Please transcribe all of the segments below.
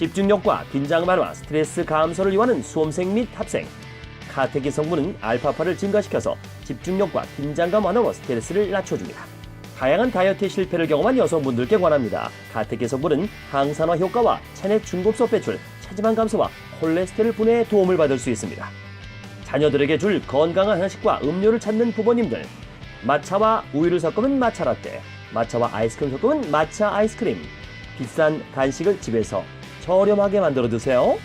집중력과 긴장 완화, 스트레스 감소를 요하는 수험생 및 학생. 카테킨 성분은 알파파를 증가시켜서 집중력과 긴장감 완화로 스트레스를 낮춰줍니다. 다양한 다이어트 실패를 경험한 여성분들께 권합니다. 카테킨 성분은 항산화 효과와 체내 중금속 배출, 체지방 감소와 콜레스테롤 분해에 도움을 받을 수 있습니다. 자녀들에게 줄 건강한 한식과 음료를 찾는 부모님들. 마차와 우유를 섞으면 마차 라떼, 마차와 아이스크림 섞으면 마차 아이스크림. 비싼 간식을 집에서 저렴하게 만들어 드세요.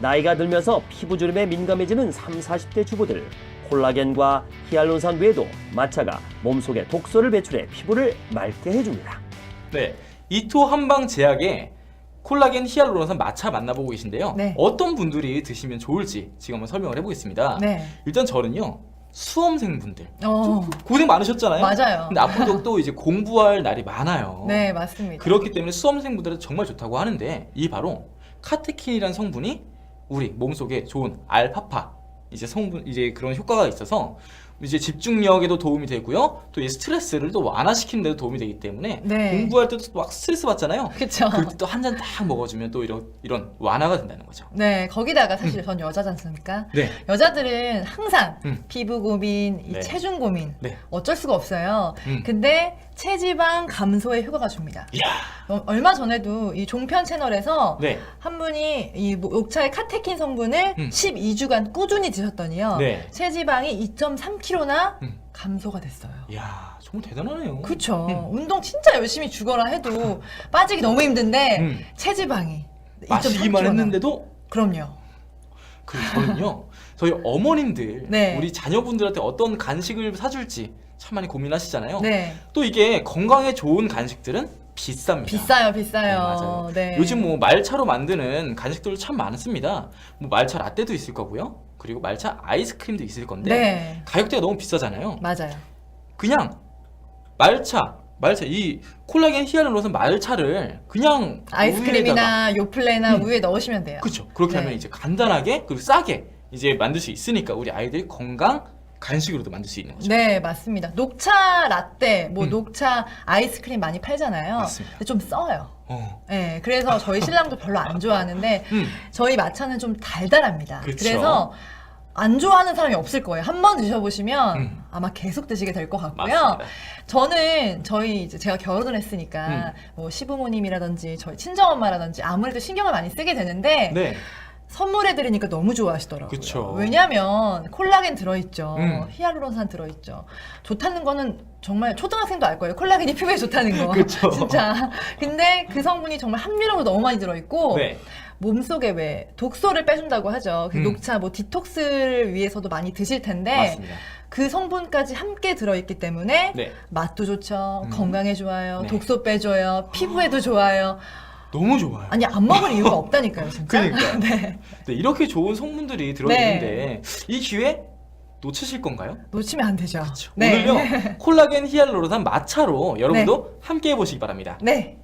나이가 들면서 피부 주름에 민감해지는 3, 40대 주부들. 콜라겐과 히알루론산 외에도 마차가 몸속에 독소를 배출해 피부를 맑게 해줍니다. 네, 이토 한방 제약의 콜라겐 히알루론산 마차 만나보고 계신데요. 네. 어떤 분들이 드시면 좋을지 지금 한번 설명을 해보겠습니다. 네. 일단 저는요 수험생분들 어, 고생 많으셨잖아요. 맞아요. 근데 앞으로도 또 이제 공부할 날이 많아요. 네, 맞습니다. 그렇기 때문에 수험생분들은 정말 좋다고 하는데 이 바로 카테킨이라는 성분이 우리 몸속에 좋은 알파파 이제 성분 이제 그런 효과가 있어서 이제 집중력에도 도움이 되고요. 또 이 스트레스를 또 완화시키는 데도 도움이 되기 때문에 네. 공부할 때도 막 스트레스 받잖아요. 그쵸. 그럴 때 또 한 잔 딱 먹어주면 또 이런 이런 완화가 된다는 거죠. 네, 거기다가 사실 전 여자지 않습니까? 네. 여자들은 항상 음. 피부 고민, 이 네. 체중 고민 네. 어쩔 수가 없어요. 음. 근데 체지방 감소에 효과가 줍니다. 이야. 어, 얼마 전에도 이 종편 채널에서 네. 한 분이 이 녹차의 카테킨 성분을 음. 12주간 꾸준히 드셨더니요. 네. 체지방이 2.3kg 나 음. 감소가 됐어요. 이야 정말 대단하네요. 그쵸. 음. 운동 진짜 열심히 주거나 해도 빠지기 너무 힘든데 음. 체지방이 마시기만 2.3kg 나. 했는데도 그럼요. 그 저는요 저희 어머님들 네. 우리 자녀분들한테 어떤 간식을 사줄지 참 많이 고민하시잖아요. 네. 또 이게 건강에 좋은 간식들은 비쌉니다. 비싸요, 네, 비싸요. 맞아요. 네. 요즘 뭐 말차로 만드는 간식들 참 많습니다. 뭐 말차 라떼도 있을 거고요. 그리고 말차 아이스크림도 있을 건데 네. 가격대가 너무 비싸잖아요. 맞아요. 그냥 말차, 말차 이 콜라겐 히알루론산 말차를 그냥 아이스크림이나 요플레나 음. 우유에 넣으시면 돼요. 그렇죠. 그렇게 네. 하면 이제 간단하게 그리고 싸게 이제 만들 수 있으니까 우리 아이들이 건강 간식으로도 만들 수 있는 거죠. 네, 맞습니다. 녹차 라떼, 뭐 음. 녹차 아이스크림 많이 팔잖아요. 맞습니다. 근데 좀 써요. 어. 네, 그래서 저희 신랑도 별로 안 좋아하는데 음. 저희 마차는 좀 달달합니다. 그쵸. 그래서 안 좋아하는 사람이 없을 거예요. 한 번 드셔보시면 음. 아마 계속 드시게 될 것 같고요. 맞습니다. 저는 저희 이제 제가 결혼을 했으니까 음. 뭐 시부모님이라든지 저희 친정엄마라든지 아무래도 신경을 많이 쓰게 되는데 네. 선물해 드리니까 너무 좋아하시더라고요. 그쵸. 왜냐하면 콜라겐 들어있죠. 음. 히알루론산 들어있죠. 좋다는 거는 정말 초등학생도 알 거예요. 콜라겐이 피부에 좋다는 거. 그쵸. 진짜. 근데 그 성분이 정말 함유량도 너무 많이 들어있고 네. 몸속에 왜 독소를 빼준다고 하죠. 그 음. 녹차 뭐 디톡스를 위해서도 많이 드실 텐데 맞습니다. 그 성분까지 함께 들어있기 때문에 네. 맛도 좋죠. 음. 건강에 좋아요. 네. 독소 빼줘요. 피부에도 좋아요. 너무 좋아요. 아니 안 먹을 이유가 없다니까요, 진짜. 그러니까요. 네. 네, 이렇게 좋은 성분들이 들어있는데 이 기회 놓치실 건가요? 놓치면 안 되죠. 오늘요 콜라겐 히알루론산 마차로 여러분도 함께 해보시기 바랍니다. 네.